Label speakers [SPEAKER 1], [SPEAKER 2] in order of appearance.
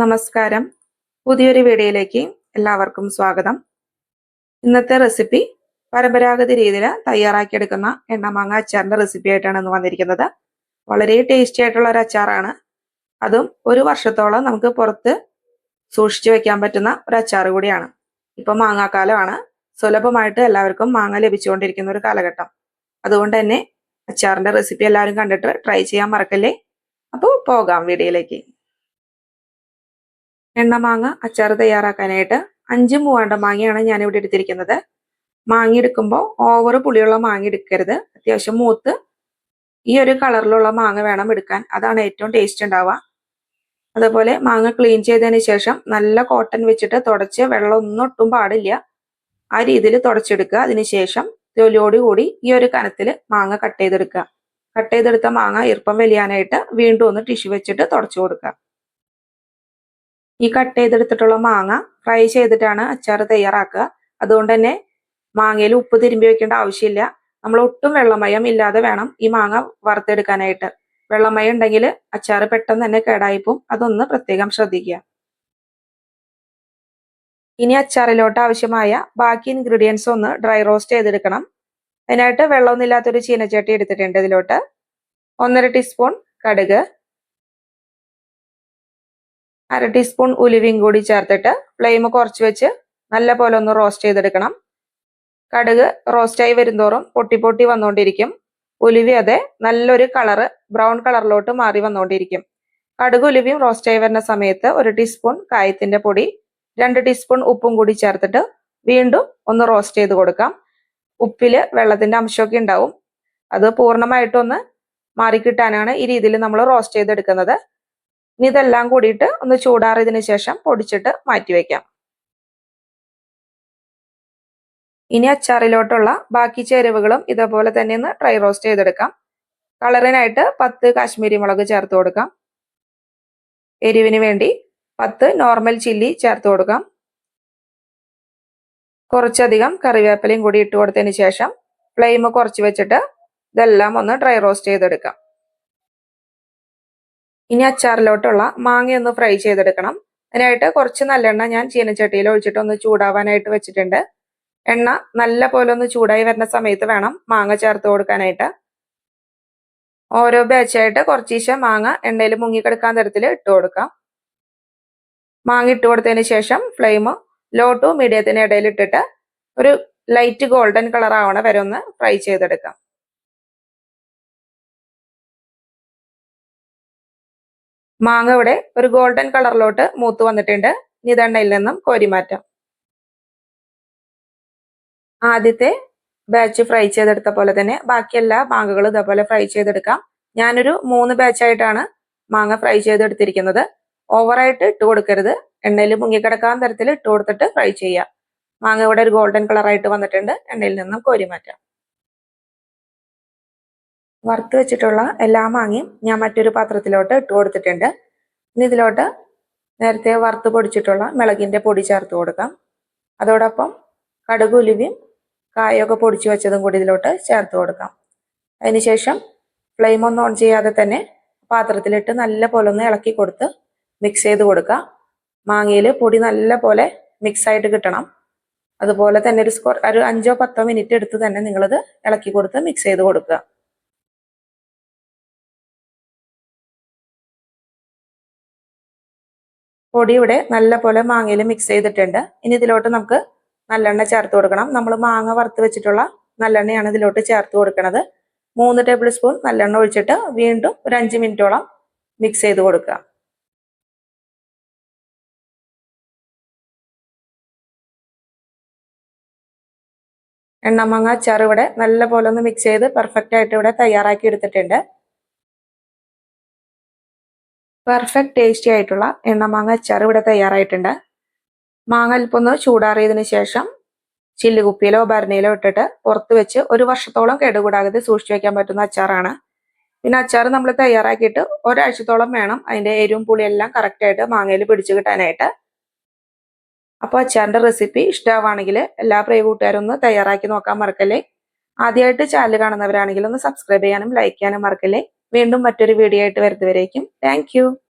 [SPEAKER 1] നമസ്കാരം. പുതിയൊരു വീഡിയോയിലേക്ക് എല്ലാവർക്കും സ്വാഗതം. ഇന്നത്തെ റെസിപ്പി പരമ്പരാഗത രീതിയിൽ തയ്യാറാക്കിയെടുക്കുന്ന എണ്ണമാങ്ങ അച്ചാറിന്റെ റെസിപ്പി ആയിട്ടാണ് ഇന്ന് വന്നിരിക്കുന്നത്. വളരെ ടേസ്റ്റി ആയിട്ടുള്ള ഒരു അച്ചാറാണ്. അതും ഒരു വർഷത്തോളം നമുക്ക് പുറത്ത് സൂക്ഷിച്ചു വെക്കാൻ പറ്റുന്ന ഒരു അച്ചാർ കൂടിയാണ്. ഇപ്പം മാങ്ങാക്കാലമാണ്. സുലഭമായിട്ട് എല്ലാവർക്കും മാങ്ങ ലഭിച്ചുകൊണ്ടിരിക്കുന്ന ഒരു കാലഘട്ടം. അതുകൊണ്ട് തന്നെ അച്ചാറിന്റെ റെസിപ്പി എല്ലാവരും കണ്ടിട്ട് ട്രൈ ചെയ്യാൻ മറക്കല്ലേ? അപ്പോൾ പോകാം വീഡിയോയിലേക്ക്. എണ്ണമാങ്ങ അച്ചാർ തയ്യാറാക്കാനായിട്ട് അഞ്ച് മൂവാണ്ട മാങ്ങയാണ് ഞാനിവിടെ എടുത്തിരിക്കുന്നത്. മാങ്ങ എടുക്കുമ്പോൾ ഓവർ പുളിയുള്ള മാങ്ങ എടുക്കരുത്. അത്യാവശ്യം മൂത്ത് ഈ ഒരു കളറിലുള്ള മാങ്ങ വേണം എടുക്കാൻ. അതാണ് ഏറ്റവും ടേസ്റ്റ് ഉണ്ടാവുക. അതുപോലെ മാങ്ങ ക്ലീൻ ചെയ്തതിന് ശേഷം നല്ല കോട്ടൺ വെച്ചിട്ട് തുടച്ച് വെള്ളം ഒന്നും ഒട്ടും പാടില്ല. ആ രീതിയിൽ തുടച്ചെടുക്കുക. അതിനുശേഷം തൊലിയോട് കൂടി ഈ ഒരു കനത്തിൽ മാങ്ങ കട്ട് ചെയ്തെടുക്കുക. കട്ട് ചെയ്തെടുത്ത മാങ്ങ ഈർപ്പം വലിയാനായിട്ട് വീണ്ടും ഒന്ന് ടിഷ്യൂ വെച്ചിട്ട് തുടച്ചു കൊടുക്കുക. ഈ കട്ട് ചെയ്തെടുത്തിട്ടുള്ള മാങ്ങ ഫ്രൈ ചെയ്തിട്ടാണ് അച്ചാർ തയ്യാറാക്കുക. അതുകൊണ്ട് തന്നെ മാങ്ങയിൽ ഉപ്പ് തിരുമ്പി വെക്കേണ്ട ആവശ്യമില്ല. നമ്മൾ ഒട്ടും വെള്ളമയം ഇല്ലാതെ വേണം ഈ മാങ്ങ വറുത്തെടുക്കാനായിട്ട്. വെള്ളമയം ഉണ്ടെങ്കിൽ അച്ചാർ പെട്ടെന്ന് തന്നെ കേടായിപ്പോവും അതൊന്ന് പ്രത്യേകം ശ്രദ്ധിക്കുക. ഇനി അച്ചാറിലോട്ട് ആവശ്യമായ ബാക്കി ഇൻഗ്രീഡിയൻസ് ഒന്ന് ഡ്രൈ റോസ്റ്റ് ചെയ്തെടുക്കണം. അതിനായിട്ട് വെള്ളമൊന്നുമില്ലാത്തൊരു ചീനച്ചട്ടി എടുത്തിട്ടുണ്ട് ഇതിലോട്ട്. ഒന്നര ടീസ്പൂൺ കടുക് അര ടീസ്പൂൺ ഉലുവയും കൂടി ചേർത്തിട്ട് ഫ്ലെയിം കുറച്ച് വെച്ച് നല്ല പോലെ ഒന്ന് റോസ്റ്റ് ചെയ്തെടുക്കണം. കടുക് റോസ്റ്റായി വരുന്തോറും പൊട്ടി പൊട്ടി വന്നുകൊണ്ടിരിക്കും ഉലുവി അതെ നല്ലൊരു കളറ് ബ്രൗൺ കളറിലോട്ട് മാറി വന്നുകൊണ്ടിരിക്കും കടുക് ഉലുവിയും റോസ്റ്റായി വരുന്ന സമയത്ത് ഒരു ടീസ്പൂൺ കായത്തിന്റെ പൊടി രണ്ട് ടീസ്പൂൺ ഉപ്പും കൂടി ചേർത്തിട്ട് വീണ്ടും ഒന്ന് റോസ്റ്റ് ചെയ്ത് കൊടുക്കാം. ഉപ്പിൽ വെള്ളത്തിന്റെ അംശമൊക്കെ ഉണ്ടാവും. അത് പൂർണമായിട്ടൊന്ന് മാറിക്കിട്ടാനാണ് ഈ രീതിയിൽ നമ്മൾ റോസ്റ്റ് ചെയ്തെടുക്കുന്നത്. ഇനി ഇതെല്ലാം കൂടിയിട്ട് ഒന്ന് ചൂടാറിയതിന് ശേഷം പൊടിച്ചിട്ട് മാറ്റി വെക്കാം. ഇനി അച്ചാറിലോട്ടുള്ള ബാക്കി ചേരുവകളും ഇതേപോലെ തന്നെ ഒന്ന് ഡ്രൈ റോസ്റ്റ് ചെയ്തെടുക്കാം. കളറിനായിട്ട് പത്ത് കാശ്മീരി മുളക് ചേർത്ത് കൊടുക്കാം. എരിവിന് വേണ്ടി പത്ത് നോർമൽ ചില്ലി ചേർത്ത് കൊടുക്കാം. കുറച്ചധികം കറിവേപ്പിലയും കൂടി ഇട്ട് കൊടുത്തതിന് ശേഷം ഫ്ലെയിം കുറച്ച് വെച്ചിട്ട് ഇതെല്ലാം ഒന്ന് ഡ്രൈ റോസ്റ്റ് ചെയ്തെടുക്കാം. ഇനി അച്ചാറിലോട്ടുള്ള മാങ്ങ ഒന്ന് ഫ്രൈ ചെയ്തെടുക്കണം. അതിനായിട്ട് കുറച്ച് നല്ലെണ്ണ ഞാൻ ചീനച്ചട്ടിയിൽ ഒഴിച്ചിട്ട് ഒന്ന് ചൂടാവാനായിട്ട് വെച്ചിട്ടുണ്ട്. എണ്ണ നല്ല പോലെ ഒന്ന് ചൂടായി വരുന്ന സമയത്ത് വേണം മാങ്ങ ചേർത്ത് കൊടുക്കാനായിട്ട്. ഓരോ ബാച്ചായിട്ട് കുറച്ചീശ മാങ്ങ എണ്ണയിൽ മുങ്ങിക്കെടുക്കാൻ തരത്തിൽ ഇട്ട് കൊടുക്കാം. മാങ്ങ ഇട്ട് കൊടുത്തതിന് ശേഷം ഫ്ലെയിം ലോ ടു മീഡിയത്തിന് ഇടയിൽ ഇട്ടിട്ട് ഒരു ലൈറ്റ് ഗോൾഡൻ കളർ ആവണ വരെ ഒന്ന് ഫ്രൈ ചെയ്തെടുക്കാം. മാങ്ങ ഇവിടെ ഒരു ഗോൾഡൻ കളറിലോട്ട് മൂത്ത് വന്നിട്ടുണ്ട്. ഇനി ഇതെണ്ണയിൽ നിന്നും കോരി മാറ്റാം. ആദ്യത്തെ ബാച്ച് ഫ്രൈ ചെയ്തെടുത്ത പോലെ തന്നെ ബാക്കി എല്ലാ മാങ്ങകളും ഇതേപോലെ ഫ്രൈ ചെയ്തെടുക്കാം. ഞാനൊരു മൂന്ന് ബാച്ചായിട്ടാണ് മാങ്ങ ഫ്രൈ ചെയ്തെടുത്തിരിക്കുന്നത്. ഓവറായിട്ട് ഇട്ട് കൊടുക്കരുത്. എണ്ണയിൽ മുങ്ങിക്കിടക്കാൻ തരത്തിൽ ഇട്ട് കൊടുത്തിട്ട് ഫ്രൈ ചെയ്യാം. മാങ്ങ ഇവിടെ ഒരു ഗോൾഡൻ കളറായിട്ട് വന്നിട്ടുണ്ട്. എണ്ണയിൽ നിന്നും കോരി മാറ്റാം. വറുത്ത് വെച്ചിട്ടുള്ള എല്ലാ മാങ്ങയും ഞാൻ മറ്റൊരു പാത്രത്തിലോട്ട് ഇട്ട് കൊടുത്തിട്ടുണ്ട്. ഇനി ഇതിലോട്ട് നേരത്തെ വറുത്ത് പൊടിച്ചിട്ടുള്ള മിളകിന്റെ പൊടി ചേർത്ത് കൊടുക്കാം. അതോടൊപ്പം കടുക് ഉലുവയും കായൊക്കെ പൊടിച്ച് വെച്ചതും കൂടി ഇതിലോട്ട് ചേർത്ത് കൊടുക്കാം. അതിനുശേഷം ഫ്ലെയിം ഒന്നും ഓൺ ചെയ്യാതെ തന്നെ പാത്രത്തിലിട്ട് നല്ല പോലെ ഒന്ന് ഇളക്കി കൊടുത്ത് മിക്സ് ചെയ്ത് കൊടുക്കുക. മാങ്ങയിൽ പൊടി നല്ല പോലെ മിക്സ് ആയിട്ട് കിട്ടണം. അതുപോലെ തന്നെ ഒരു സ്കോർ ഒരു അഞ്ചോ പത്തോ മിനിറ്റ് എടുത്ത് തന്നെ നിങ്ങളത് ഇളക്കി കൊടുത്ത് മിക്സ് ചെയ്ത് കൊടുക്കുക. പൊടി ഇവിടെ നല്ല പോലെ മാങ്ങയിൽ മിക്സ് ചെയ്തിട്ടുണ്ട്. ഇനി ഇതിലോട്ട് നമുക്ക് നല്ലെണ്ണ ചേർത്ത് കൊടുക്കണം. നമ്മൾ മാങ്ങ വറുത്ത് വെച്ചിട്ടുള്ള നല്ലെണ്ണയാണ് ഇതിലോട്ട് ചേർത്ത് കൊടുക്കുന്നത് മൂന്ന് ടേബിൾ സ്പൂൺ നല്ലെണ്ണ ഒഴിച്ചിട്ട് വീണ്ടും ഒരു അഞ്ച് മിനിറ്റോളം മിക്സ് ചെയ്ത് കൊടുക്കുക. എണ്ണമാങ്ങ അച്ചാർ ഇവിടെ നല്ല പോലെ ഒന്ന് മിക്സ് ചെയ്ത് പെർഫെക്റ്റ് ആയിട്ട് ഇവിടെ തയ്യാറാക്കി എടുത്തിട്ടുണ്ട്. പെർഫെക്റ്റ് ടേസ്റ്റി ആയിട്ടുള്ള എണ്ണമാങ്ങ അച്ചാർ ഇവിടെ തയ്യാറായിട്ടുണ്ട്. മാങ്ങ അല്പൊന്ന് ചൂടാറിയതിനു ശേഷം ചില്ലുകുപ്പിയിലോ ഭരണിയിലോ ഇട്ടിട്ട് പുറത്ത് വെച്ച് ഒരു വർഷത്തോളം കേടുകൂടാതെ സൂക്ഷിച്ചു വെക്കാൻ പറ്റുന്ന അച്ചാറാണ്. പിന്നെ അച്ചാർ നമ്മൾ തയ്യാറാക്കിയിട്ട് ഒരാഴ്ചത്തോളം വേണം അതിന്റെ എരിവും പുളിയെല്ലാം കറക്റ്റായിട്ട് മാങ്ങയിൽ പിടിച്ചു കിട്ടാനായിട്ട്. അപ്പോൾ അച്ചാറിന്റെ റെസിപ്പി ഇഷ്ടമാണെങ്കിൽ എല്ലാ പ്രിയ കൂട്ടുകാരും ഒന്ന് തയ്യാറാക്കി നോക്കാൻ മറക്കല്ലേ? ആദ്യമായിട്ട് ചാനൽ കാണുന്നവരാണെങ്കിൽ ഒന്ന് സബ്സ്ക്രൈബ് ചെയ്യാനും ലൈക്ക് ചെയ്യാനും മറക്കല്ലേ? വീണ്ടും മറ്റൊരു വീഡിയോ ആയിട്ട് വരുന്നവരേക്കും താങ്ക്